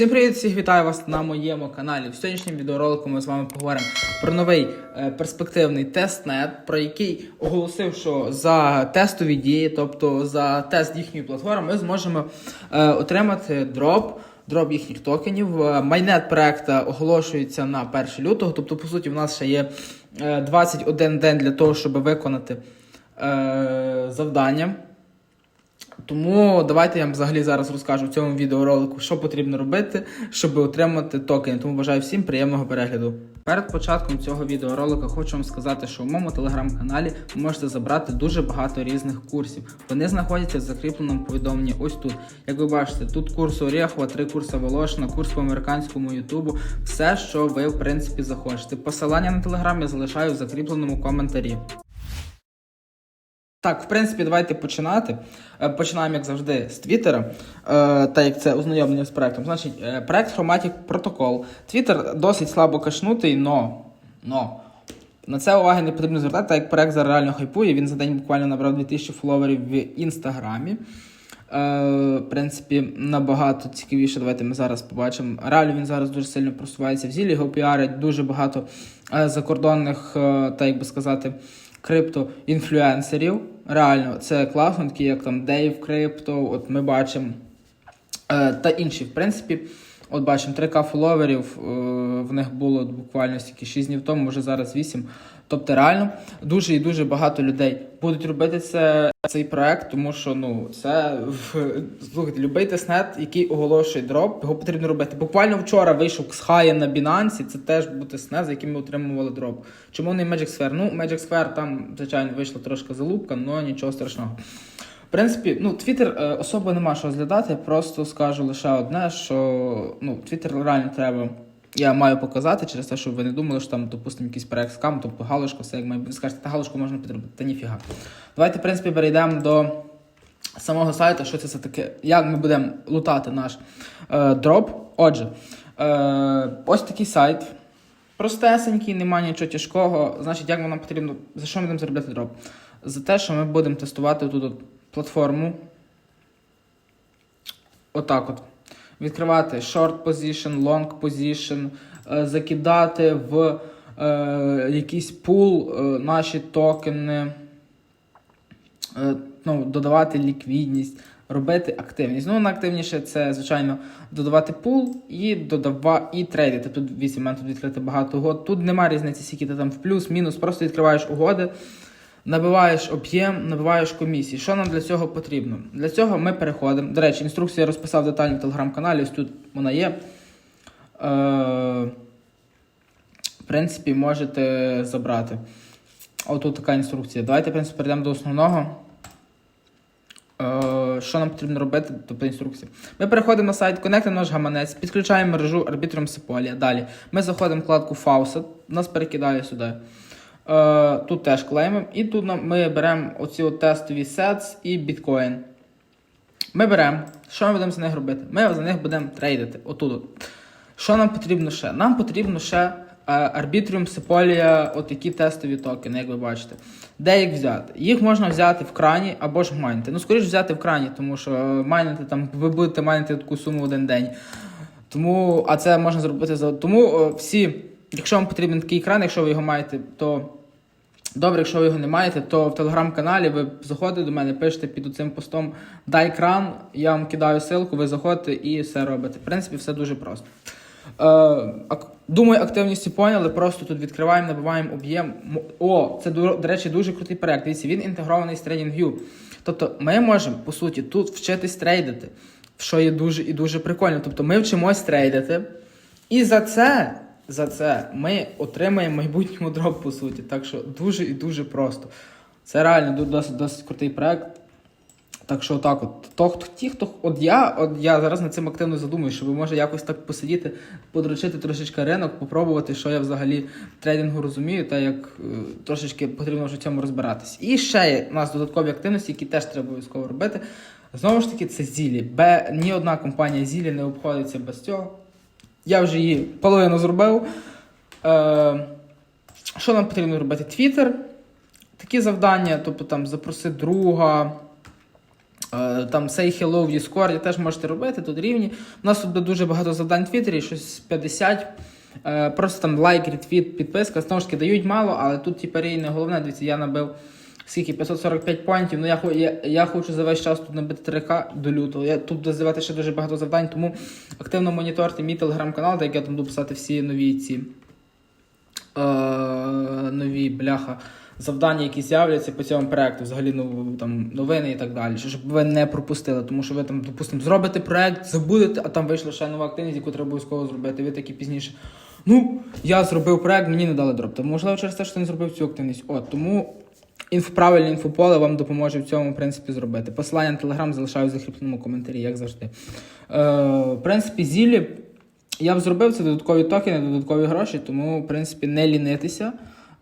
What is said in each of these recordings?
Всім привіт, всіх вітаю вас на моєму каналі. В сьогоднішньому відеоролику ми з вами поговоримо про новий е, перспективний тестнет, про який оголосив, що за тестові дії, тобто за тест їхньої платформи, ми зможемо е, отримати дроп. Дроп їхніх токенів. Е, Майнет проекта оголошується на 1 лютого. Тобто, по суті, в нас ще є е, 21 день для того, щоб виконати е, завдання. Тому давайте я вам взагалі зараз розкажу в цьому відеоролику, що потрібно робити, щоб отримати токени. Тому бажаю всім приємного перегляду. Перед початком цього відеоролика хочу вам сказати, що в моєму телеграм-каналі ви можете забрати дуже багато різних курсів. Вони знаходяться в закріпленому повідомленні ось тут. Як ви бачите, тут курс Орєхова, три курси Волошина, курс по американському Ютубу, все, що ви в принципі захочете. Посилання на телеграм я залишаю в закріпленому коментарі. Так, в принципі, давайте починати. Е, Починаємо, як завжди, з Твіттера, е, та як це ознайомлення з проектом. Значить, е, проект Chromatic Protocol. Твіттер досить слабо кашнутий, но, но на це уваги не потрібно звертати, так як проект зараз реально хайпує. Він за день буквально набрав 2000 фоловерів в інстаграмі. В принципі, набагато цікавіше. Давайте ми зараз побачимо. Реально він зараз дуже сильно просувається в зілі, його піарять дуже багато закордонних, так як би сказати, криптоінфлюенсерів. Реально, це класно, такі як там Dave Crypto, от ми бачимо. Е, та інші, в принципі, от бачимо 3К фоловерів, е, в них було буквально стільки 6 днів тому, може зараз 8. Тобто, реально, дуже і дуже багато людей будуть робити це, цей проект, тому що ну це слухайте, любий тестнет, який оголошує дроп, його потрібно робити. Буквально вчора вийшов Ксхая на Binance, це теж був тестнет, за яким ми отримували дроп. Чому не Magic Sphere? Ну, Magic Sphere там, звичайно, вийшла трошки залупка, але нічого страшного. В принципі, ну, Твіттер особо нема що розглядати, просто скажу лише одне, що ну, Твіттер реально треба. Я маю показати через те, щоб ви не думали, що там, допустимо, якийсь проект скам, тобто галочка, все як має бути. Скажете, та галочку можна підробити. Та ніфіга. Давайте, в принципі, перейдемо до самого сайту, що це за таке, як ми будемо лутати наш е. Отже, е, ось такий сайт. Простесенький, немає нічого тяжкого. Значить, як нам потрібно, за що ми будемо заробляти дроп? За те, що ми будемо тестувати тут платформу. Отак от. Відкривати short position, long position, е, закидати в е, якийсь пул е, наші токени, ну, додавати ліквідність, робити активність. Ну, найактивніше це, звичайно, додавати пул і додава, і трейдити. Тут 8 мене тут відкрити багато угод. Тут немає різниці, скільки ти там в плюс, мінус, просто відкриваєш угоди. Набиваєш об'єм, набиваєш комісії. Що нам для цього потрібно? Для цього ми переходимо. До речі, інструкцію я розписав детально в телеграм-каналі, ось тут вона є. Е, в принципі, можете забрати. Отут така інструкція. Давайте, в принципі, перейдемо до основного. Е, що нам потрібно робити, тобто інструкція. Ми переходимо на сайт, конектимо наш гаманець, підключаємо мережу арбітром Сеполія. Далі ми заходимо в вкладку Faucet, нас перекидає сюди. Е, тут теж клеймимо. І тут ми беремо оці от тестові sets і біткоін. Ми беремо, що ми будемо за них робити? Ми за них будемо трейдити. Отут. от. Що нам потрібно ще? Нам потрібно ще е, Arbitrium Sepolia, от такі тестові токени, як ви бачите. Де їх взяти? Їх можна взяти в крані або ж майнити. Ну, скоріш взяти в крані, тому що е, майнити там, ви будете майнити таку суму в один день. Тому, а це можна зробити за. Тому всі, якщо вам потрібен такий екран, якщо ви його маєте, то добре, якщо ви його не маєте, то в телеграм-каналі ви заходите до мене, пишете під цим постом дай екран, я вам кидаю ссылку, ви заходите і все робите. В принципі, все дуже просто. Е, думаю, активності поняли, просто тут відкриваємо, набиваємо об'єм. О, це до речі, дуже крутий проект. Дивіться, він інтегрований з TradingView. Тобто ми можемо, по суті, тут вчитись трейдити, що є дуже і дуже прикольно. Тобто ми вчимось трейдити, і за це, за це ми отримаємо майбутньому дроп, по суті. Так що дуже і дуже просто. Це реально досить, досить крутий проект. Так що так, от то, хто ті, хто от я, от я зараз над цим активно задумую, щоб може якось так посидіти, подручити трошечки ринок, попробувати, що я взагалі трейдингу розумію, та як е, трошечки потрібно вже в цьому розбиратись. І ще є у нас додаткові активності, які теж треба обов'язково робити. Знову ж таки, це зілі. Бе, ні одна компанія зілі не обходиться без цього. Я вже її половину зробив. Е, що нам потрібно робити? Твіттер. Такі завдання, тобто там запроси друга. Е, Там say hello в Discord теж можете робити, тут рівні. У нас тут дуже багато завдань в Твіттері, щось 50. Е, Просто там лайк, ретвіт, підписка. Знову ж таки, дають мало, але тут типу, не головне. Дивіться, я набив скільки 545 поінтів. Ну я, я, я хочу за весь час тут набити 3К до лютого. Я тут дозивати ще дуже багато завдань, тому активно моніторте мій телеграм-канал, де я там буду писати всі нові ці е, нові бляха. Завдання, які з'являться по цьому проекту, взагалі ну, там, новини і так далі, щоб ви не пропустили, тому що ви там, допустимо, зробите проект, забудете, а там вийшла ще нова активність, яку треба обов'язково зробити. Ви такі пізніше. Ну, я зробив проект, мені не дали дроп. Тому, можливо, через те, що ти не зробив цю активність. От, тому інф, правильне інфополе вам допоможе в цьому, в принципі, зробити. Посилання на телеграм залишаю в закріпленому коментарі, як завжди. Е, в принципі, зілі я б зробив це додаткові токени, додаткові гроші, тому, в принципі, не лінитися.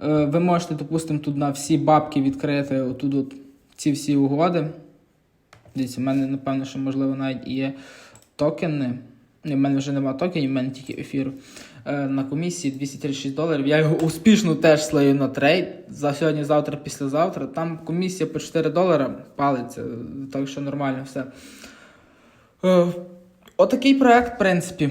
Е, Ви можете, допустимо, тут на всі бабки відкрити отут от ці всі угоди. Дивіться, в мене, напевно, що можливо навіть є токени. В мене вже немає токенів, в мене тільки ефір. Е, на комісії 236 доларів. Я його успішно теж слаю на трейд. За сьогодні, завтра, післязавтра. Там комісія по 4 долара палиться, так що нормально все. Е, Отакий проект, в принципі.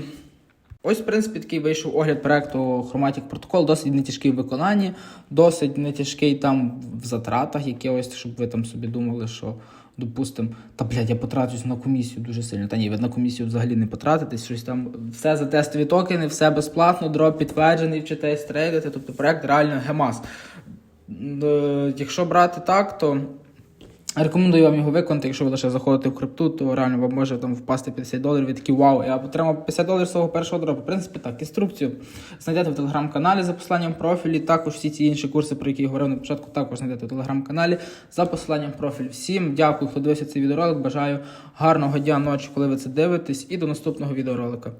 Ось, в принципі, такий вийшов огляд проекту Chromatic Protocol, досить не тяжкий в виконанні, досить не тяжкий там в затратах якихось, щоб ви там собі думали, що, допустим, та блядь, я потратюсь на комісію дуже сильно. Та ні, ви на комісію взагалі не потратитесь, щось там все за тестові токени, все безплатно, дроп підтверджений, вчитесь трейдити, тобто проект реально гемас. Е, Якщо брати так, то Рекомендую вам його виконати, якщо ви лише заходите в крипту, то реально вам може там впасти 50 доларів. Ви такі вау, я отримав 50 доларів свого першого дропу. В принципі, так, інструкцію знайдете в телеграм-каналі за посиланням профілі. Також всі ці інші курси, про які я говорив на початку, також знайдете в телеграм-каналі за посиланням профіль. Всім дякую, хто дивився цей відеоролик. Бажаю гарного дня, ночі, коли ви це дивитесь, і до наступного відеоролика.